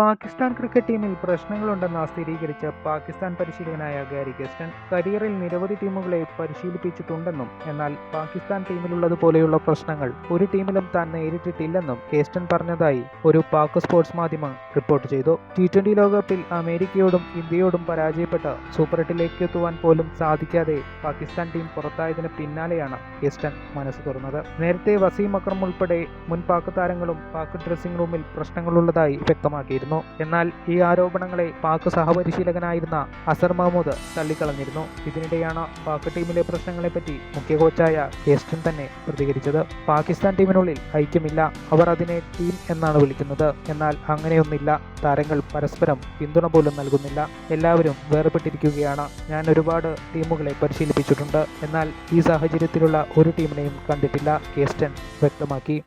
Pakistan cricket ടീമിൽ പ്രശ്നങ്ങളുണ്ടെന്ന് സ്ഥിരീകരിച്ച പാകിസ്ഥാൻ പരിശീലകനായ ഗാരി ഗസ്റ്റൺ കരിയറിൽ നിരവധി ടീമുകളെ പരിശീലിപ്പിച്ചിട്ടുണ്ടെന്നും എന്നാൽ പാകിസ്ഥാൻ ടീമിലുള്ളതുപോലെയുള്ള പ്രശ്നങ്ങൾ ഒരു ടീമിലും താൻ നേരിട്ടിട്ടില്ലെന്നും ഗേസ്റ്റൺ പറഞ്ഞതായി ഒരു പാക് സ്പോർട്സ് മാധ്യമം റിപ്പോർട്ട് ചെയ്തു. ടി ട്വന്റി ലോകകപ്പിൽ അമേരിക്കയോടും ഇന്ത്യയോടും പരാജയപ്പെട്ട് സൂപ്പർ എട്ടിലേക്ക് എത്തുവാൻ പോലും സാധിക്കാതെ പാകിസ്ഥാൻ ടീം പുറത്തായതിന് പിന്നാലെയാണ് ഗസ്റ്റൺ മനസ്സ് തുറന്നത്. നേരത്തെ വസീം അക്രം ഉൾപ്പെടെ മുൻ പാക് താരങ്ങളും പാക് ഡ്രസ്സിംഗ് റൂമിൽ പ്രശ്നങ്ങളുള്ളതായി വ്യക്തമാക്കിയിരുന്നു. എന്നാൽ ഈ ആരോപണങ്ങളെ പാക് സഹപരിശീലകനായിരുന്ന അസർ മഹമ്മൂദ് തള്ളിക്കളഞ്ഞിരുന്നു. ഇതിനിടെയാണ് പാക് ടീമിലെ പ്രശ്നങ്ങളെപ്പറ്റി മുഖ്യ കോച്ചായ കേസ്റ്റൻ തന്നെ പ്രതികരിച്ചത്. പാകിസ്ഥാൻ ടീമിനുള്ളിൽ ഐക്യമില്ല. അവർ അതിനെ ടീം എന്നാണ് വിളിക്കുന്നത്. എന്നാൽ അങ്ങനെയൊന്നില്ല താരങ്ങൾ പരസ്പരം പിന്തുണ പോലും നൽകുന്നില്ല. എല്ലാവരും വേർപെട്ടിരിക്കുകയാണ്. ഞാൻ ഒരുപാട് ടീമുകളെ പരിശീലിപ്പിച്ചിട്ടുണ്ട്. എന്നാൽ ഈ സാഹചര്യത്തിലുള്ള ഒരു ടീമിനെയും കണ്ടിട്ടില്ല. കേസ്റ്റൻ വ്യക്തമാക്കി.